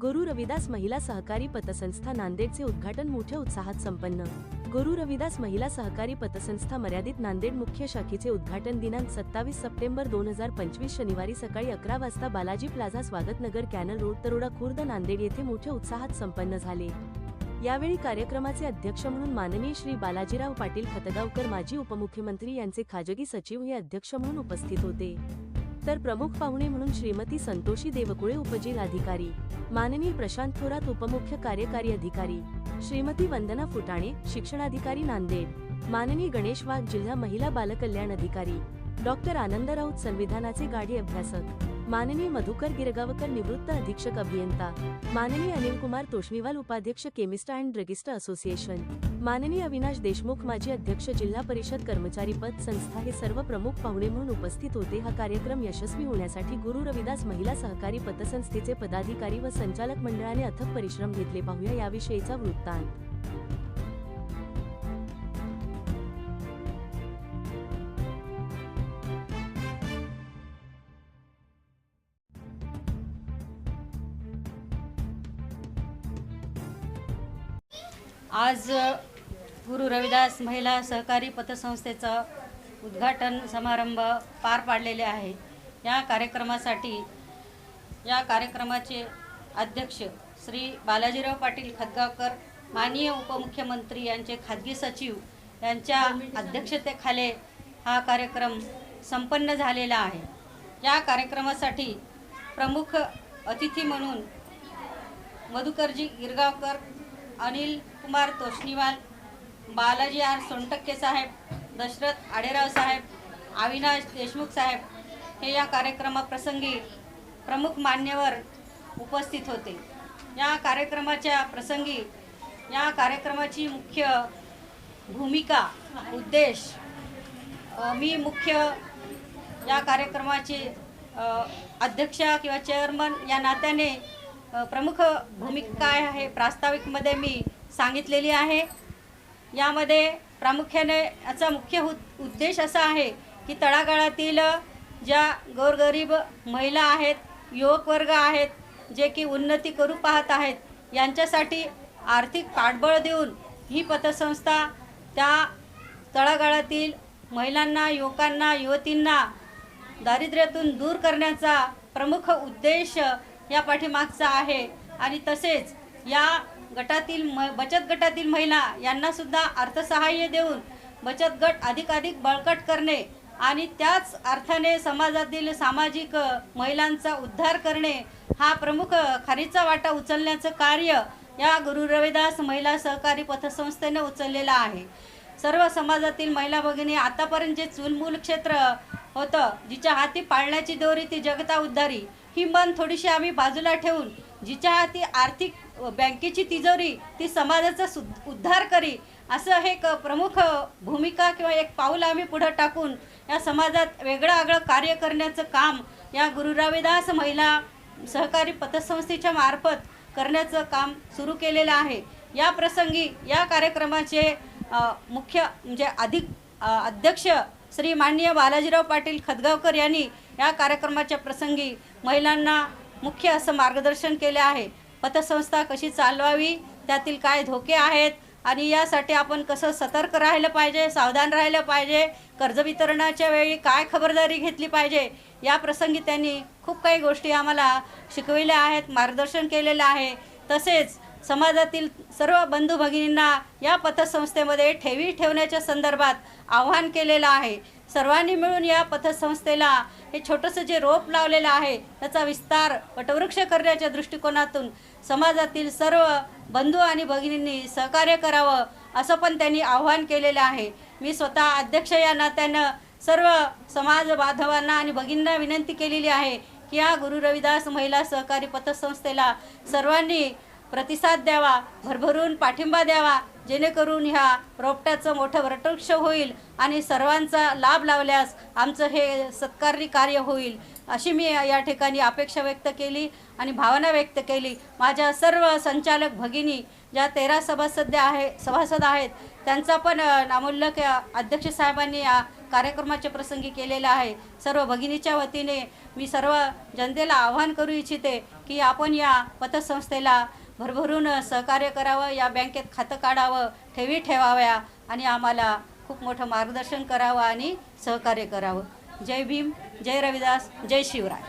गुरु रविदास महिला सहकारी पतसंस्था नांदेडचे उद्घाटन मोठ्या उत्साहात संपन्न. गुरु रविदास महिला सहकारी पतसंस्था मर्यादित नांदेड मुख्य शाखेचे उद्घाटन दिनांक सत्तावीस सप्टेंबर दोन हजार पंचवीस शनिवारी सकाळी अकरा वाजता Balaji plaza Swagatnagar canal road Taroda Khurd Nanded येथे मोठ्या उत्साहात संपन्न झाले. यावेळी कार्यक्रमाचे अध्यक्ष म्हणून माननीय श्री बालाजीराव पाटील खतगावकर माजी उपमुख्यमंत्री यांचे खाजगी सचिव हे अध्यक्ष म्हणून उपस्थित होते. तर प्रमुख पाहुणे म्हणून श्रीमती संतोषी देवकुळे उपजिल्हाधिकारी माननीय प्रशांत थोरात उपमुख्य कार्यकारी अधिकारी श्रीमती वंदना फुटाणे शिक्षणाधिकारी नांदेड माननीय गणेश वाघ जिल्हा महिला बालकल्याण अधिकारी डॉक्टर आनंद राऊत संविधानाचे गाडी अभ्यासक. माननीय मधुकर गिरगावकर निवृत्त अधीक्षक अभियंता. माननीय अनिल कुमार तोष्णीवाल उपाध्यक्ष केमिस्ट अँड ड्रगिस्ट असोसिएशन. माननीय अविनाश देशमुख माजी अध्यक्ष जिल्हा परिषद कर्मचारी पद संस्था हे सर्व प्रमुख पाहुणे म्हणून उपस्थित होते. हा कार्यक्रम यशस्वी होण्यासाठी गुरु रविदास महिला सहकारी पतसंस्थेचे पदाधिकारी व संचालक मंडळाने अथक परिश्रम घेतले. पाहूया याविषयीचा वृत्तांत. आज गुरु रविदास महिला सहकारी पतसंस्थेचं उद्घाटन समारंभ पार पाडलेले आहे. या कार्यक्रमासाठी या कार्यक्रमाचे अध्यक्ष श्री बालाजीराव पाटील खतगावकर माननीय उपमुख्यमंत्री यांचे खाजगी सचिव यांच्या अध्यक्षतेखाली हा कार्यक्रम संपन्न झालेला आहे. या कार्यक्रमासाठी प्रमुख अतिथी म्हणून मधुकरजी गिरगावकर अनिल कुमार तोष्णीवाल बालाजी आर सोनटक्के साहेब दशरथ आडेराव साहेब अविनाश देशमुख साहेब हे या कार्यक्रमाप्रसंगी प्रमुख मान्यवर उपस्थित होते. या कार्यक्रमाच्या प्रसंगी या कार्यक्रमाची मुख्य भूमिका उद्देश मी मुख्य या कार्यक्रमाचे अध्यक्षा अध्यक्ष किंवा चेअरमन या नात्याने प्रमुख भूमिका काय आहे प्रास्ताविकमध्ये मी सांगितलेली आहे. यामध्ये प्रामुख्याने याचा मुख्य उद उद्देश असा आहे की तळागाळातील ज्या गोरगरीब महिला आहेत युवक वर्ग आहेत जे की उन्नती करू पाहत आहेत यांच्यासाठी आर्थिक पाठबळ देऊन ही पतसंस्था त्या तळागाळातील महिलांना युवकांना युवतींना दारिद्र्यातून दूर करण्याचा प्रमुख उद्देश या पाठीमागचा आहे. आणि तसेच या गटातील म बचत गटातील महिला यांना सुद्धा अर्थसहाय्य देऊन बचत गट अधिकाधिक बळकट करणे आणि त्याच अर्थाने समाजातील सामाजिक महिलांचा उद्धार करणे हा प्रमुख खारीचा वाटा उचलण्याचं कार्य या गुरु रविदास महिला सहकारी पथसंस्थेने उचललेलं आहे. सर्व समाजातील महिला भगिनी आतापर्यंत जे चुलमूल क्षेत्र होतं जिच्या हाती पाळण्याची दोरी ती जगता उद्धारी ही मन थोडीशी आम्ही बाजूला ठेवून जिच्या हाती आर्थिक बँकेची तिजोरी ती समाजाचा सु उद्धार करी असं हे एक प्रमुख भूमिका किंवा एक पाऊल आम्ही पुढं टाकून या समाजात वेगळं आगळं कार्य करण्याचं काम या गुरु रविदास महिला सहकारी पतसंस्थेच्या मार्फत करण्याचं काम सुरू केलेलं आहे. या प्रसंगी या कार्यक्रमाचे मुख्य म्हणजे अधिक अध्यक्ष श्री माननीय बालाजीराव पाटील खदगावकर यांनी या कार्यक्रमाच्या प्रसंगी महिलांना मुख्य असं मार्गदर्शन केले आहे. पतसंस्था कशी चालवावी त्यातील काय धोके आहेत आणि यासाठी आपण कसं सतर्क राहिलं पाहिजे सावधान राहिलं पाहिजे कर्ज वितरणाच्या वेळी काय खबरदारी घेतली पाहिजे या प्रसंगी त्यांनी खूप काही गोष्टी आम्हाला शिकविल्या आहेत मार्गदर्शन केलेलं आहे. तसेच समाजातील सर्व बंधू भगिनींना या पथसंस्थेमध्ये ठेवी ठेवण्याच्या संदर्भात आव्हान केलेलं आहे. सर्वांनी मिळून या पथसंस्थेला हे छोटंसं जे रोप लावलेलं आहे त्याचा विस्तार वटवृक्ष करण्याच्या दृष्टिकोनातून समाजातील सर्व बंधू आणि भगिनींनी सहकार्य करावं असं पण त्यांनी आव्हान केलेलं आहे. मी स्वतः अध्यक्ष या नात्यानं सर्व समाज बांधवांना आणि भगिनींना विनंती केलेली आहे की या गुरु रविदास महिला सहकारी पतसंस्थेला सर्वांनी प्रतिसाद द्यावा भरभरून पाठिंबा द्यावा जेणेकरून ह्या रोपट्याचं मोठं वटवृक्ष होईल आणि सर्वांचा लाभ लावल्यास आमचं हे सत्कारणी कार्य होईल. अशी मी या ठिकाणी अपेक्षा व्यक्त केली आणि भावना व्यक्त केली. माझ्या सर्व संचालक भगिनी ज्या तेरा सभासद आहे सभासद आहेत त्यांचा पण नामोल्लक अध्यक्ष साहेबांनी या कार्यक्रमाच्या प्रसंगी केलेला आहे. सर्व भगिनीच्या वतीने मी सर्व जनतेला आवाहन करू इच्छिते की आपण या पतसंस्थेला भरभरून सहकार्य करावं या बँकेत खातं काढावं ठेवी ठेवाव्या आणि आम्हाला खूप मोठं मार्गदर्शन करावं आणि सहकार्य करावं. जय भीम जय रविदास जय शिवराय.